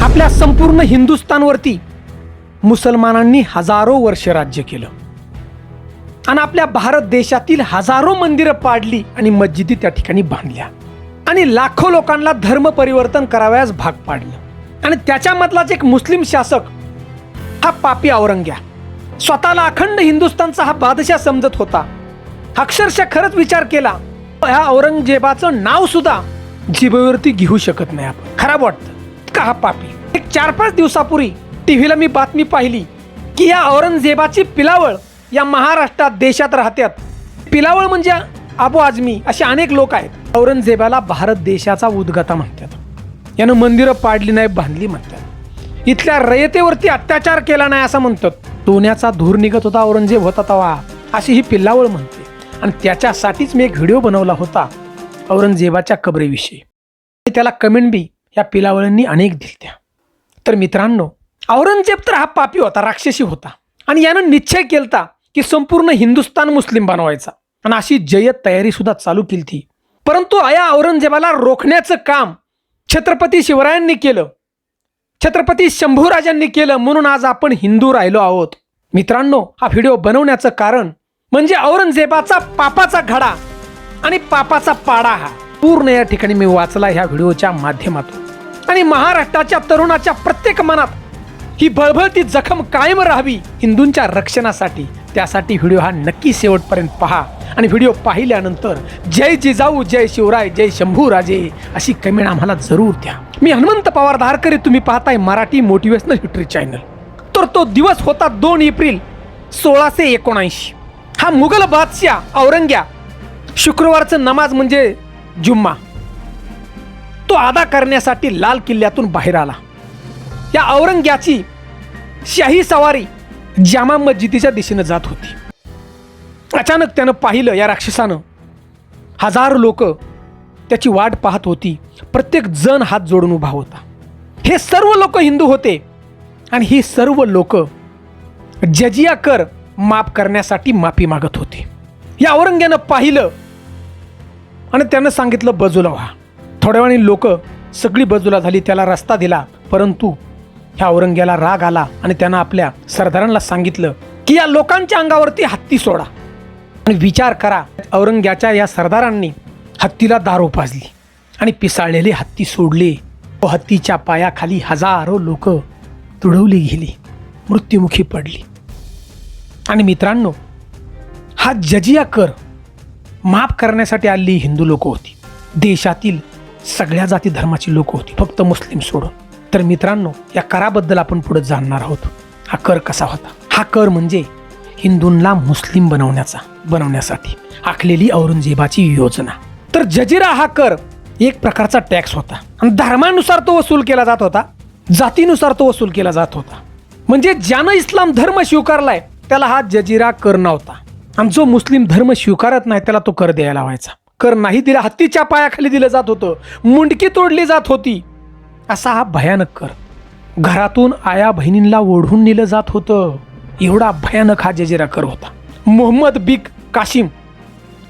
आपल्या संपूर्ण हिंदुस्थानवरती मुसलमानांनी हजारो वर्ष राज्य केलं. आणि आपल्या भारत देशातील हजारो मंदिरं पाडली आणि मस्जिदी त्या ठिकाणी बांधल्या. आणि लाखो लोकांना धर्म परिवर्तन करावयास भाग पाडलं. आणि त्याच्यामधलाच एक मुस्लिम शासक हा पापी औरंग्या. स्वतःला अखंड हिंदुस्थानचा हा बादशाह समजत होता. अक्षरशः खरंच विचार केला ह्या औरंगजेबाचं नाव सुद्धा जिभेवरती घेऊ शकत नाही आपण. खराब वाटतं. का हा पापी. एक चार पाच दिवसापूर्वी टीव्हीला मी बातमी पाहिली की या औरंगजेबाची पिलावळ या महाराष्ट्रात देशात राहत्यात. पिलावळ म्हणजे अबू आजमी असे अनेक लोक आहेत. औरंगजेबाला भारत देशाचा उद्गाता म्हणतात. यानं मंदिरं पाडली नाही बांधली म्हणतात. इथल्या रयतेवरती अत्याचार केला नाही असं म्हणतात. सोन्याचा धूर निघत होता औरंगजेब होता तवा. अशी ही पिल्लावळ म्हणते. आणि त्याच्यासाठीच मी एक व्हिडिओ बनवला होता औरंगजेबाच्या कबरेविषयी. आणि त्याला कमेंट बी या पिलावळींनी अनेक दिलत्या तर मित्रांनो औरंगजेब तर हा पापी होता राक्षसी होता. आणि यानं निश्चय केलता की संपूर्ण हिंदुस्थान मुस्लिम बनवायचा. आणि अशी जयत तयारी सुद्धा चालू केली ती. परंतु आया औरंगजेबाला रोखण्याचं काम छत्रपती शिवरायांनी केलं. छत्रपती शंभूराजांनी केलं म्हणून आज आपण हिंदू राहिलो आहोत. मित्रांनो हा व्हिडिओ बनवण्याचं कारण म्हणजे औरंगजेबाचा पापाचा घडा आणि पापाचा पाडा हा पूर्ण या ठिकाणी मी वाचला ह्या व्हिडिओच्या माध्यमातून. आणि महाराष्ट्राच्या तरुणाच्या प्रत्येक मनात ही बळबळती जखम कायम राहावी हिंदूंच्या रक्षणासाठी. त्यासाठी व्हिडिओ हा नक्की शेवटपर्यंत पहा. आणि व्हिडिओ पाहिल्यानंतर जय जिजाऊ जय शिवराय जय शंभूराजे अशी कमेंट आम्हाला जरूर द्या. मी हनुमंत पवार धारकरी तुम्ही पाहताय मराठी मोटिवेशनल हिस्ट्री चॅनल. तर तो दिवस होता दोन एप्रिल सोळाशे एकोणऐंशी. हा मुघल बादशाह औरंग्या शुक्रवारचं नमाज म्हणजे जुम्मा. तो अदा करण्यासाठी लाल किल्ल्यातून बाहेर आला. या औरंग्याची शाही सवारी जामा मस्जिदीच्या दिशेनं जात होती. अचानक त्यानं पाहिलं या राक्षसानं. हजार लोक त्याची वाट पाहत होती. प्रत्येक जण हात जोडून उभा होता. हे सर्व लोक हिंदू होते आणि ही सर्व लोक जजिया कर माफ करण्यासाठी माफी मागत होते. या औरंग्यानं पाहिलं आणि त्यानं सांगितलं बाजूला व्हा थोड्या वेळाने लोक सगळी बाजूला झाली त्याला रस्ता दिला परंतु ह्या औरंग्याला राग आला आणि त्यानं आपल्या सरदारांना सांगितलं की या लोकांच्या अंगावरती हत्ती सोडा आणि विचार करा. औरंग्याच्या या सरदारांनी हत्तीला दारू पाजली आणि पिसाळलेले हत्ती सोडले. व हत्तीच्या पायाखाली हजारो लोक तुडवली गेली मृत्युमुखी पडली. आणि मित्रांनो हा जजिया कर माफ करण्यासाठी आलेली हिंदू लोक होती. देशातील सगळ्या जाती धर्माची लोक होती. फक्त मुस्लिम सोडून. तर मित्रांनो या कराबद्दल आपण पुढे जाणणार आहोत. हा कर कसा होता? हा कर म्हणजे हिंदूंना मुस्लिम बनवण्याचा बनवण्यासाठी आखलेली औरंगजेबाची योजना. तर जजिरा हा कर एक प्रकारचा टॅक्स होता. आणि धर्मानुसार तो वसूल केला जात होता. जातीनुसार तो वसूल केला जात होता. म्हणजे ज्यानं इस्लाम धर्म स्वीकारलाय त्याला हा जजिरा कर नव्हता. आणि जो मुस्लिम धर्म स्वीकारत नाही त्याला तो कर द्यायला व्हायचा कर नाही दिला हत्तीच्या पायाखाली दिलं जात होतं. मुंडकी तोडली जात होती. असा हा भयानक कर. घरातून आया बहिणींना ओढून नेलं जात होतं. एवढा भयानक हा जजिरा कर होता. मोहम्मद बिग काशिम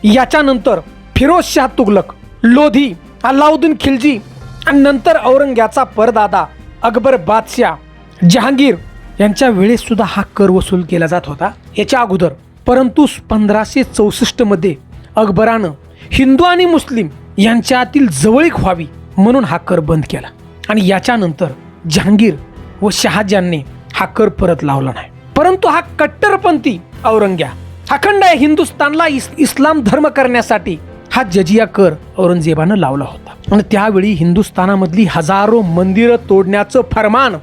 याच्यानंतर फिरोज शाह तुगलक लोधी अल्लाउद्दीन खिलजी आणि नंतर औरंग्याचा परदादा अकबर बादशाह जहांगीर यांच्या वेळेस सुद्धा हा कर वसूल केला जात होता. याच्या अगोदर परंतु पंधराशे चौसष्टमध्ये अकबरानं हिंदू आणि मुस्लिम यांच्यातील जवळीक व्हावी म्हणून हा कर बंद केला. आणि याच्यानंतर जहांगीर व शहाजांनी हा कर परत लावला नाही. परंतु हा कट्टरपंथी औरंग्या अखंड हिंदुस्थानला इस इस्लाम धर्म करण्यासाठी हा जजिया कर औरंगजेबानं लावला होता. आणि त्यावेळी हिंदुस्थानामधली हजारो मंदिरं तोडण्याचं फरमान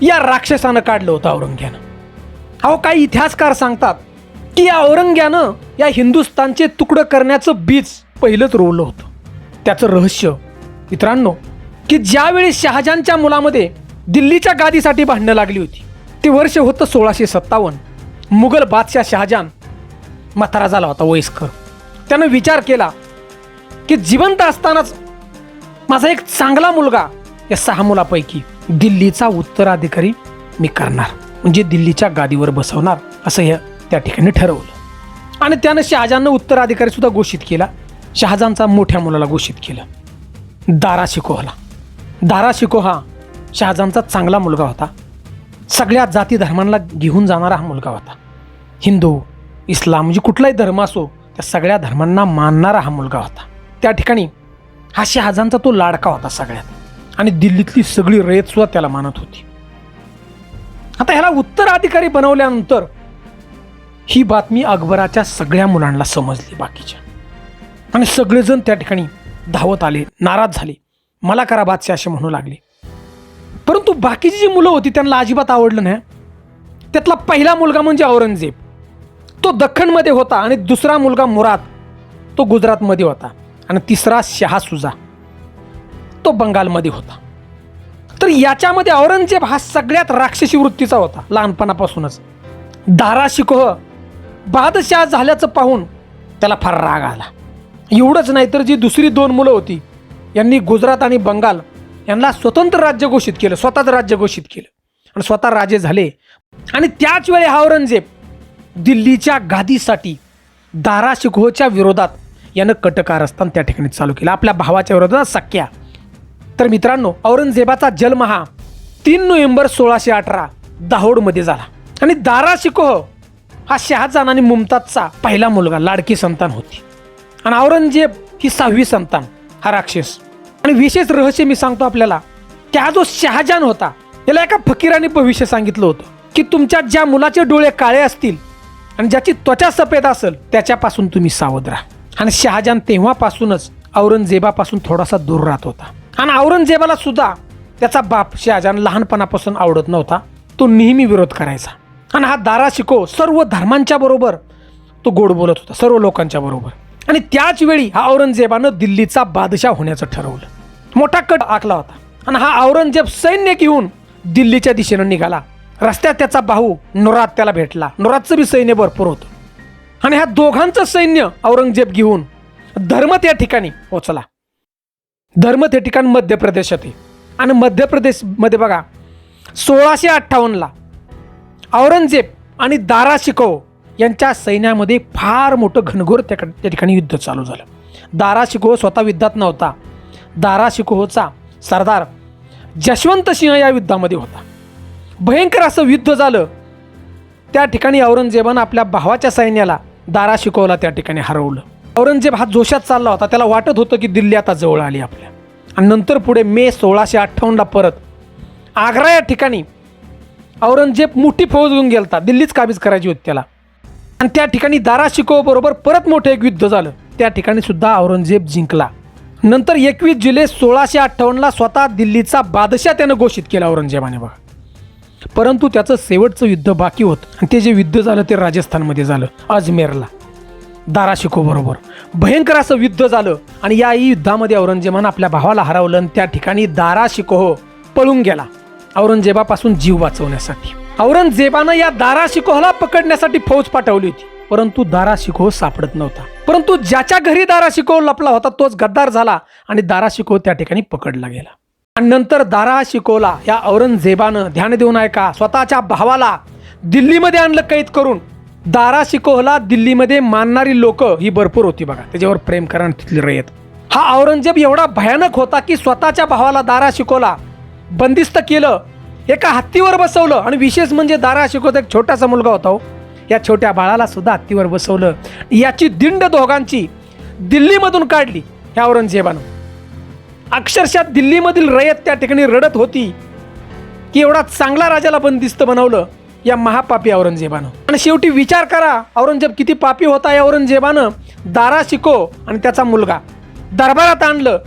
या राक्षसानं काढलं होतं औरंग्यानं. अहो काही इतिहासकार सांगतात की या औरंग्यानं या हिंदुस्थानचे तुकडं करण्याचं बीज पहिलंच रोवलं होतं. त्याचं रहस्य मित्रांनो की ज्यावेळी शहाजहानच्या मुलामध्ये दिल्लीच्या गादीसाठी भांडणं लागली होती ते वर्ष होतं सोळाशे सत्तावन्न. मुघल बादशाह शहाजहान म्हातारा झाला होता वयस्कर. त्यानं विचार केला की जिवंत असतानाच माझा एक चांगला मुलगा या सहा मुलापैकी दिल्लीचा उत्तराधिकारी मी करणार म्हणजे दिल्लीच्या गादीवर बसवणार असं हे त्या ठिकाणी ठरवलं. आणि त्यानं शहाजाननं उत्तराधिकारी सुद्धा घोषित केला. शहाजानचा मोठ्या मुलाला घोषित केलं. दारा शिकोहला. दारा शिकोहा शहाजानचा चांगला मुलगा होता. सगळ्या जाती धर्मांना घेऊन जाणारा हा मुलगा होता. हिंदू इस्लाम म्हणजे कुठलाही धर्म असो त्या सगळ्या धर्मांना मानणारा हा मुलगा होता. त्या ठिकाणी हा शहाजांचा तो लाडका होता सगळ्यात. आणि दिल्लीतली सगळी रयत सुद्धा त्याला मानत होती. आता ह्याला उत्तराधिकारी बनवल्यानंतर ही बातमी अकबराच्या सगळ्या मुलांना समजली बाकीच्या. आणि सगळेजण त्या ठिकाणी धावत आले नाराज झाले. मला करा बादशाह असे म्हणू लागले. परंतु बाकीची जी मुलं होती त्यांना अजिबात आवडलं नाही. त्यातला पहिला मुलगा म्हणजे औरंगजेब. तो दख्खनमध्ये होता आणि दुसरा मुलगा मुराद. तो गुजरातमध्ये होता आणि तिसरा शहासुजा तो बंगालमध्ये होता. तर याच्यामध्ये औरंगजेब हा सगळ्यात राक्षसी वृत्तीचा होता लहानपणापासूनच. दारा शिकोह बादशाह झाल्याचं पाहून त्याला फार राग आला. एवढंच नाही तर जी दुसरी दोन मुलं होती यांनी गुजरात आणि बंगाल यांना स्वतंत्र राज्य घोषित केलं स्वतःच राज्य घोषित केलं. आणि स्वतः राजे झाले. आणि त्याच वेळी हा औरंगजेब दिल्लीच्या गादीसाठी दाराशिकोच्या विरोधात यानं कटकारस्थान त्या ठिकाणी चालू केलं. आपल्या भावाच्या विरोधात सख्या. तर मित्रांनो औरंगजेबाचा जन्म हा तीन नोव्हेंबर सोळाशे अठरा दाहोडमध्ये झाला. आणि दारा शिकोह हा शहाजान आणि मुमताजचा पहिला मुलगा लाडकी संतान होती. आणि औरंगजेब ही सहावी संतान हा राक्षस. आणि विशेष रहस्य मी सांगतो आपल्याला की हा जो शहाजहान होता याला एका फकीराने भविष्य सांगितलं होतं की तुमच्या ज्या मुलाचे डोळे काळे असतील आणि ज्याची त्वचा सफेद असेल त्याच्यापासून तुम्ही सावध राहा. आणि शहाजहान तेव्हापासूनच औरंगजेबापासून थोडासा दूर राहत होता. आणि औरंगजेबाला सुद्धा त्याचा बाप शहाजान लहानपणापासून आवडत नव्हता तो नेहमी विरोध करायचा. आणि हा दारा शिको सर्व धर्मांच्या बरोबर तो गोड बोलत होता सर्व लोकांच्या बरोबर. आणि त्याच वेळी हा औरंगजेबानं दिल्लीचा बादशाह होण्याचं ठरवलं. मोठा कट आखला होता. आणि हा औरंगजेब सैन्य घेऊन दिल्लीच्या दिशेनं निघाला. रस्त्यात त्याचा भाऊ नुराद त्याला भेटला. नुरादचं बी सैन्य भरपूर होतं. आणि ह्या दोघांचं सैन्य औरंगजेब घेऊन धर्म त्या ठिकाणी पोचला. धर्म ते ठिकाण मध्य प्रदेशात आहे. आणि मध्य प्रदेशमध्ये बघा सोळाशे अठ्ठावन्नला औरंगजेब आणि दारा शिको यांच्या सैन्यामध्ये फार मोठं घनघोर त्या त्या ठिकाणी युद्ध चालू झालं. दारा शिकोह स्वतः युद्धात नव्हता. दारा शिकोहचा सरदार जशवंत सिंह या युद्धामध्ये होता. भयंकर असं युद्ध झालं. त्या ठिकाणी औरंगजेबानं आपल्या भावाच्या सैन्याला दारा शिकोहला त्या ठिकाणी हरवलं. औरंगजेब हा जोशात चालला होता. त्याला वाटत होतं की दिल्ली आता जवळ आली आपल्या. आणि नंतर पुढे मे सोळाशे अठ्ठावन्नला परत आग्रा या ठिकाणी औरंगजेब मोठी फौज घेऊन गेलता. दिल्लीच काबीज करायची होती त्याला. आणि त्या ठिकाणी दाराशिको बरोबर परत मोठं एक युद्ध झालं. त्या ठिकाणी सुद्धा औरंगजेब जिंकला. नंतर एकवीस जुलै सोळाशे अठ्ठावन्नला स्वतः दिल्लीचा बादशाह त्यानं घोषित केला औरंगजेबाने बघा. परंतु त्याचं शेवटचं युद्ध बाकी होतं. आणि ते जे युद्ध झालं ते राजस्थानमध्ये झालं. अजमेरला. दाराशिको बरोबर. भयंकर असं युद्ध झालं. आणि या युद्धामध्ये औरंगजेबानं आपल्या भावाला हरवलं आणि त्या ठिकाणी दारा शिकोह पळून गेला. औरंगजेबापासून जीव वाचवण्यासाठी. औरंगजेबानं या दारा शिकोहला पकडण्यासाठी फौज पाठवली होती. परंतु दारा शिकोह सापडत नव्हता. परंतु ज्याच्या घरी दारा शिकोह लपला होता तोच गद्दार झाला आणि दारा शिकोह त्या ठिकाणी पकडला गेला. आणि नंतर दारा शिकोला या औरंगजेबानं ध्यान देऊन ऐका स्वतःच्या भावाला दिल्लीमध्ये आणलं कैद करून. दारा शिकोहला दिल्लीमध्ये मानणारी लोक ही भरपूर होती बघा. त्याच्यावर प्रेम करणं तिथली रयत. हा औरंगजेब एवढा भयानक होता की स्वतःच्या भावाला दारा शिकोला बंदिस्त केलं. एका हत्तीवर बसवलं. आणि विशेष म्हणजे दारा शिकवत एक छोटासा मुलगा होता हो. या छोट्या बाळाला सुद्धा हत्तीवर बसवलं. याची दिंड दोघांची दिल्लीमधून काढली ह्या औरंगजेबानं. अक्षरशः दिल्लीमधील रयत त्या ठिकाणी रडत होती. की एवढा चांगला राजाला बंदिस्त बनवलं या महापापी औरंगजेबानं. आणि शेवटी विचार करा औरंगजेब किती पापी होता या औरंगजेबानं. दारा शिको आणि त्याचा मुलगा. दरबारात आणलं.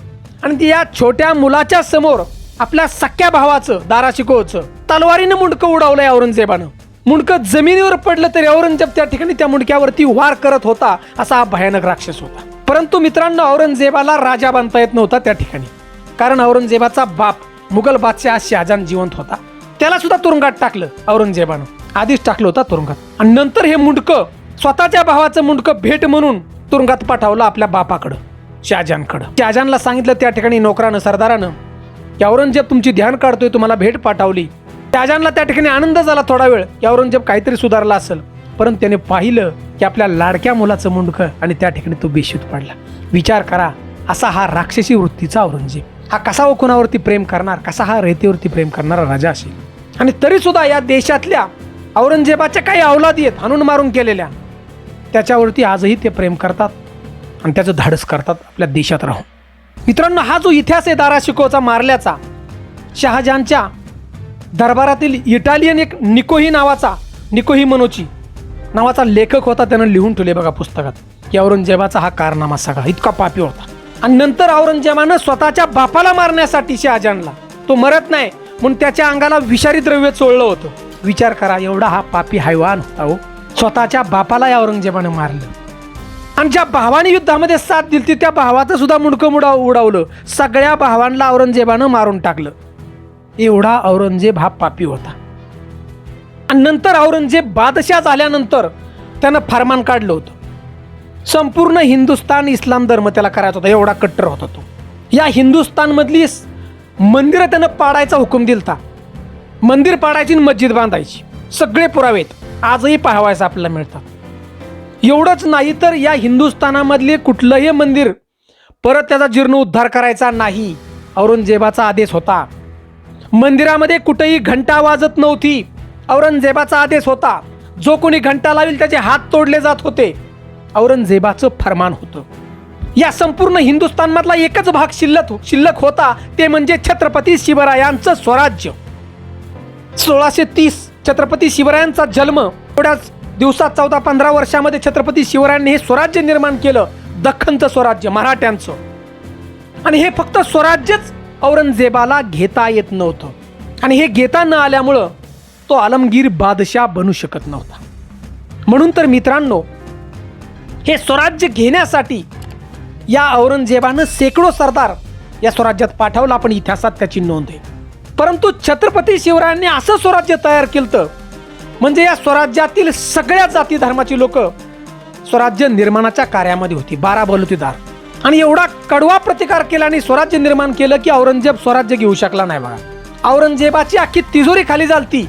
आणि ती या छोट्या मुलाच्या समोर आपल्या सख्या भावाचं दारा शिकोचं तलवारीनं मुंडकं उडवलंय औरंगजेबानं. मुंडकं जमिनीवर पडलं तरी औरंगजेब त्या ठिकाणी त्या मुंडक्यावरती वार करत होता असा हा भयानक राक्षस होता. परंतु मित्रांनो औरंगजेबाला राजा बांधता येत नव्हता त्या ठिकाणी. कारण औरंगजेबाचा बाप मुघल बादशाह शहाजान जिवंत होता. त्याला सुद्धा तुरुंगात टाकलं औरंगजेबानं. आधीच टाकलं होता तुरुंगात. आणि नंतर हे मुंडकं स्वतःच्या भावाचं मुंडकं भेट म्हणून तुरुंगात पाठवलं आपल्या बापाकडं शहाजानकडं शहाजानला सांगितलं त्या ठिकाणी नोकरानं सरदारानं की औरंगजेब तुमची ध्यान काढतोय तुम्हाला भेट पाठवली. शहाजहानला त्या ठिकाणी आनंद झाला थोडा वेळ. की औरंगजेब काहीतरी सुधारला असेल. परंतु त्याने पाहिलं की आपल्या लाडक्या मुलाचं मुंडकं आणि त्या ठिकाणी तो बेशूत पडला. विचार करा असा हा राक्षसी वृत्तीचा औरंगजेब. हा कसा व कोणावरती प्रेम करणार? कसा हा रेतीवरती प्रेम करणारा राजा असेल? आणि तरी सुद्धा या देशातल्या औरंगजेबाच्या काही अवलादी आहेत हाणून मारून केलेल्या. त्याच्यावरती आजही ते प्रेम करतात आणि त्याचं धाडस करतात आपल्या देशात राहून. मित्रांनो हा जो इतिहास आहे दारा शिकोचा मारल्याचा शहाजहानच्या दरबारातील इटालियन एक निकोही नावाचा निकोही मनोची नावाचा लेखक होता त्यानं लिहून ठेवले बघा पुस्तकात. की औरंगजेबाचा हा कारनामा सगळा इतका पापी होता. आणि नंतर औरंगजेबानं स्वतःच्या बापाला मारण्यासाठी शहाजहानला तो मरत नाही म्हणून त्याच्या अंगाला विषारी द्रव्य चोळलं होतं. विचार करा एवढा हा पापी हैवान होता हो. स्वतःच्या बापाला या औरंगजेबानं मारलं. आणि ज्या भावाने युद्धामध्ये साथ दिली त्या भावाचं सुद्धा मुंडकं मुडा उडावलं. सगळ्या भावांना औरंगजेबानं मारून टाकलं. एवढा औरंगजेब हा पापी होता. आणि नंतर औरंगजेब बादशाह झाल्यानंतर त्यानं फरमान काढलं होतं. संपूर्ण हिंदुस्तान इस्लाम धर्म त्याला करायचा होता एवढा कट्टर होता तो. या हिंदुस्तानमधली मंदिरं त्यानं पाडायचा हुकूम दिलता. मंदिर पाडायची आणि मस्जिद बांधायची. सगळे पुरावेत आजही पाहावायचं आपल्याला मिळतात. एवढंच नाही तर या हिंदुस्थानामधले कुठलंही मंदिर परत त्याचा जीर्णोद्धार करायचा नाही औरंगजेबाचा आदेश होता. मंदिरामध्ये कुठेही घंटा वाजत नव्हती औरंगजेबाचा आदेश होता. जो कोणी घंटा लावेल त्याचे हात तोडले जात होते. औरंगजेबाचं फरमान होतं. या संपूर्ण हिंदुस्थानमधला एकच भाग शिल्लक शिल्लक होता ते म्हणजे छत्रपती शिवरायांचं स्वराज्य. सोळाशे तीस छत्रपती शिवरायांचा जन्म थोड्याच दिवसात चौदा पंधरा वर्षामध्ये छत्रपती शिवरायांनी हे स्वराज्य निर्माण केलं दख्खनचं स्वराज्य मराठ्यांचं. आणि हे फक्त स्वराज्यच औरंगजेबाला घेता येत नव्हतं. आणि हे घेता न आल्यामुळं तो आलमगीर बादशाह बनू शकत नव्हता. म्हणून तर मित्रांनो हे स्वराज्य घेण्यासाठी या औरंगजेबानं शेकडो सरदार या स्वराज्यात पाठवलं आपण इतिहासात त्याची नोंद आहे. परंतु छत्रपती शिवरायांनी असं स्वराज्य तयार केलं म्हणजे या स्वराज्यातील सगळ्या जाती धर्माची लोक स्वराज्य निर्माणाच्या कार्यामध्ये होती बारा बलुतेदार. आणि एवढा कडवा प्रतिकार केला आणि स्वराज्य निर्माण केलं की औरंगजेब स्वराज्य घेऊ शकला नाही बघा. औरंगजेबाची अख्खी तिजोरी खाली झालती.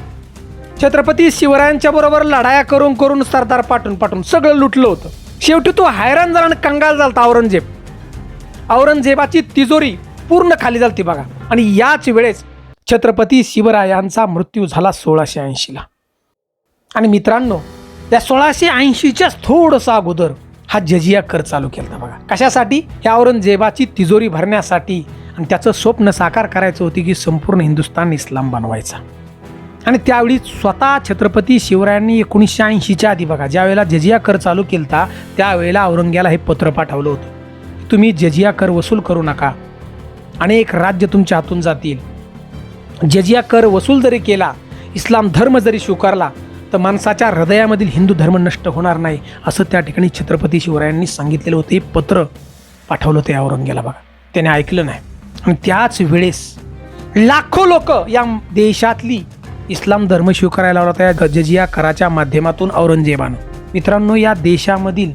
छत्रपती शिवरायांच्या बरोबर लढाया करून करून सरदार पाठून पाठून सगळं लुटलं होतं. शेवटी तो हैराण झाला आणि कंगाल झालता औरंगजेब. औरंगजेबाची तिजोरी पूर्ण खाली झालती बघा. आणि याच वेळेस छत्रपती शिवरायांचा मृत्यू झाला सोळाशे ऐंशीला. आणि मित्रांनो त्या सोळाशे ऐंशीच्याच थोडंसं अगोदर हा जजिया कर चालू केला बघा. कशासाठी? ह्या औरंगजेबाची तिजोरी भरण्यासाठी. आणि त्याचं स्वप्न साकार करायचं होती की संपूर्ण हिंदुस्थान इस्लाम बनवायचा. आणि त्यावेळी स्वतः छत्रपती शिवरायांनी एकोणीसशे ऐंशीच्या आधी बघा ज्यावेळेला जजिया कर चालू केलता त्यावेळेला औरंग्याला हे पत्र पाठवलं होतं. तुम्ही जजिया कर वसूल करू नका. अनेक राज्य तुमच्या हातून जातील. जजिया कर वसूल जरी केला इस्लाम धर्म जरी स्वीकारला तर माणसाच्या हृदयामधील हिंदू धर्म नष्ट होणार नाही असं त्या ठिकाणी छत्रपती शिवरायांनी सांगितलेलं होतं. हे पत्र पाठवलं होतं या औरंग्याला बघा. त्याने ऐकलं नाही. आणि त्याच वेळेस लाखो लोक या देशातली इस्लाम धर्म स्वीकारायला लावला होता. या गजजिया कराच्या माध्यमातून औरंगजेबानं. मित्रांनो या देशामधील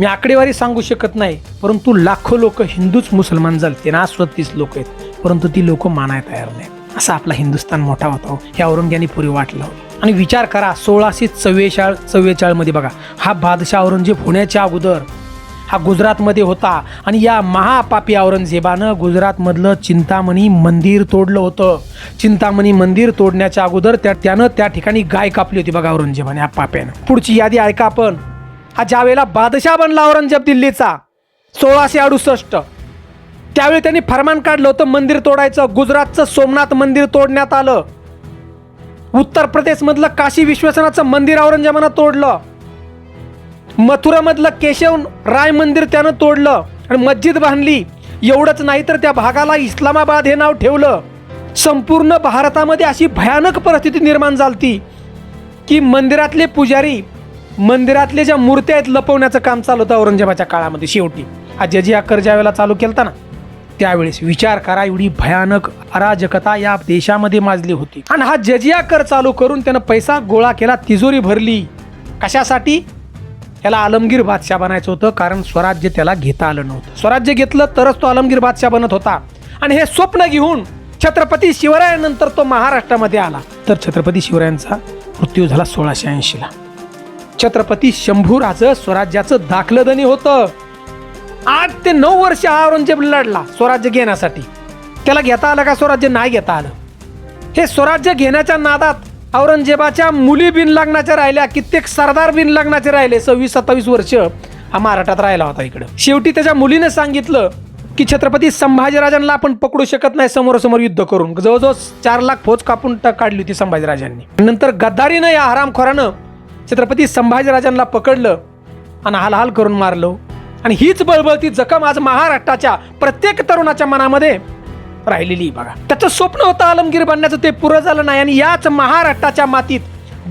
मी आकडेवारी सांगू शकत नाही परंतु लाखो लोक हिंदूच मुसलमान झाले ना स्वतीस लोक आहेत. परंतु ती लोक मानाय तयार नाहीत. असा आपला हिंदुस्थान मोठा होता. हे औरंग्याने पुरी वाटलं होतं. आणि विचार करा सोळाशे चव्वेचाळ चव्वेचाळमध्ये बघा. हा बादशाह औरंगजेब होण्याच्या अगोदर हा गुजरातमध्ये होता आणि या महापापी औरंगजेबानं गुजरातमधलं चिंतामणी मंदिर तोडलं होतं. चिंतामणी मंदिर तोडण्याच्या अगोदर त्या त्यानं त्या ठिकाणी गाय कापली होती बघा औरंगजेबाने या पाप्यानं. पुढची यादी ऐका आपण. हा ज्यावेळेला बादशाह बनला औरंगजेब दिल्लीचा सोळाशे अडुसष्ट. त्यावेळी त्यांनी फरमान काढलं होतं मंदिर तोडायचं गुजरातचं सोमनाथ मंदिर तोडण्यात आलं. उत्तर प्रदेशमधलं काशी विश्वसनाचं मंदिर औरंगजेबानं तोडलं. मथुरामधलं केशव राय मंदिर त्यानं तोडलं. आणि मस्जिद बांधली. एवढंच नाही तर त्या भागाला इस्लामाबाद हे नाव ठेवलं. संपूर्ण भारतामध्ये अशी भयानक परिस्थिती निर्माण झालती की मंदिरातले पुजारी मंदिरातले ज्या मूर्त्या आहेत लपवण्याचं काम चालू होतं औरंगजेबाच्या काळामध्ये शेवटी. हा जजी कर ज्या वेळेला चालू केलता ना त्यावेळेस विचार करा एवढी भयानक अराजकता या देशामध्ये माजली होती. आणि हा जजिया कर चालू करून त्यानं पैसा गोळा केला तिजोरी भरली. कशासाठी? त्याला आलमगीर बादशाह बनायचं होतं कारण स्वराज्य त्याला घेता आलं नव्हतं. स्वराज्य घेतलं तरच तो आलमगीर बादशाह बनत होता. आणि हे स्वप्न घेऊन छत्रपती शिवरायानंतर तो महाराष्ट्रामध्ये आला. तर छत्रपती शिवरायांचा मृत्यू झाला सोळाशे ऐंशीला. छत्रपती शंभूराचं स्वराज्याचं दाखलदनी होतं. आठ ते नऊ वर्ष औरंगजेब लढला स्वराज्य घेण्यासाठी. त्याला घेता आलं का स्वराज्य नाही घेता आलं? हे स्वराज्य घेण्याच्या नादात औरंगजेबाच्या मुली बिन लग्नाच्या राहिल्या कित्येक सरदार बिन लग्नाचे राहिले सव्वीस सत्तावीस वर्ष हा महाराष्ट्रात राहिला होता इकडं. शेवटी त्याच्या मुलीने सांगितलं की छत्रपती संभाजीराजांना आपण पकडू शकत नाही समोरासमोर युद्ध करून. जवळजवळ चार लाख फौज कापून काढली होती संभाजीराजांनी. नंतर गद्दारीनं या हरामखोरानं छत्रपती संभाजीराजांना पकडलं आणि हालहाल करून मारलं. आणि हीच बळबळती जखम आज महाराष्ट्राच्या प्रत्येक तरुणाच्या मनामध्ये राहिलेली बघा. त्याचं स्वप्न होतं आलमगीर बनण्याचं ते पुरं झालं नाही. आणि याच महाराष्ट्राच्या मातीत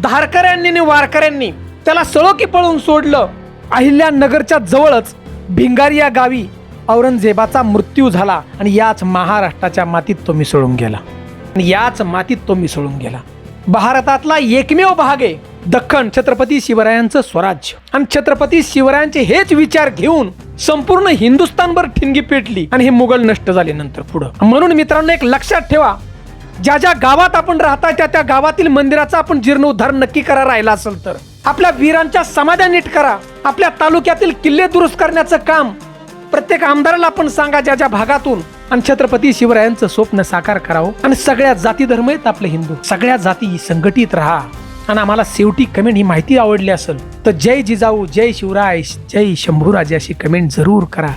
धारकऱ्यांनी आणि वारकऱ्यांनी त्याला सळोकी पळून सोडलं. अहिल्यानगरच्या जवळच भिंगारी या गावी औरंगजेबाचा मृत्यू झाला. आणि याच महाराष्ट्राच्या मातीत तो मिसळून गेला. आणि याच मातीत तो मिसळून गेला. भारतातला एकमेव भाग आहे दख्खन छत्रपती शिवरायांचं स्वराज्य. आणि छत्रपती शिवरायांचे हेच विचार घेऊन संपूर्ण हिंदुस्थानभर ठिणगी पेटली आणि हे मुघल नष्ट झाले नंतर पुढं. म्हणून मित्रांनो एक लक्षात ठेवा ज्या ज्या गावात आपण राहता त्या त्या गावातील मंदिराचा आपण जीर्णोद्धार नक्की करा राहिला असेल तर. आपल्या वीरांच्या समाध्या नीट करा. आपल्या तालुक्यातील किल्ले दुरुस्त करण्याचं काम प्रत्येक आमदाराला आपण सांगा ज्या ज्या भागातून आणि छत्रपती शिवरायांचं स्वप्न साकार करावं आणि सगळ्या जाती धर्म आहेत आपले हिंदू. सगळ्या जाती संघटित राहा. आणि आम्हाला शेवटी कमेंट ही माहिती आवडली असेल तर जय जिजाऊ जय शिवराय जय शंभूराजे अशी कमेंट जरूर करा.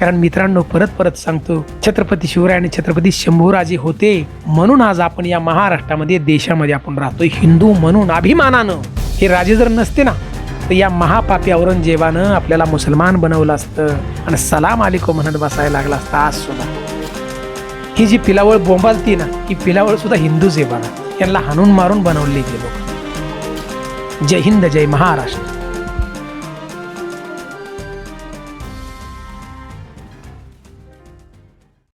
कारण मित्रांनो परत परत सांगतो छत्रपती शिवराय आणि छत्रपती शंभूराजे होते म्हणून आज आपण या महाराष्ट्रामध्ये देशामध्ये आपण राहतोय हिंदू म्हणून अभिमानानं. हे राजे जर नसते ना तर या महापापी औरंगजेबानं आपल्याला मुसलमान बनवलं असतं आणि सलाम अलिको म्हणत बसायला लागला असता आज सुद्धा. ही जी पिलावळ बोंबालती ना ही पिलावळ सुद्धा हिंदू आहे यांना हाणून मारून बनवली गेलो. जय हिंद जय महाराष्ट्र.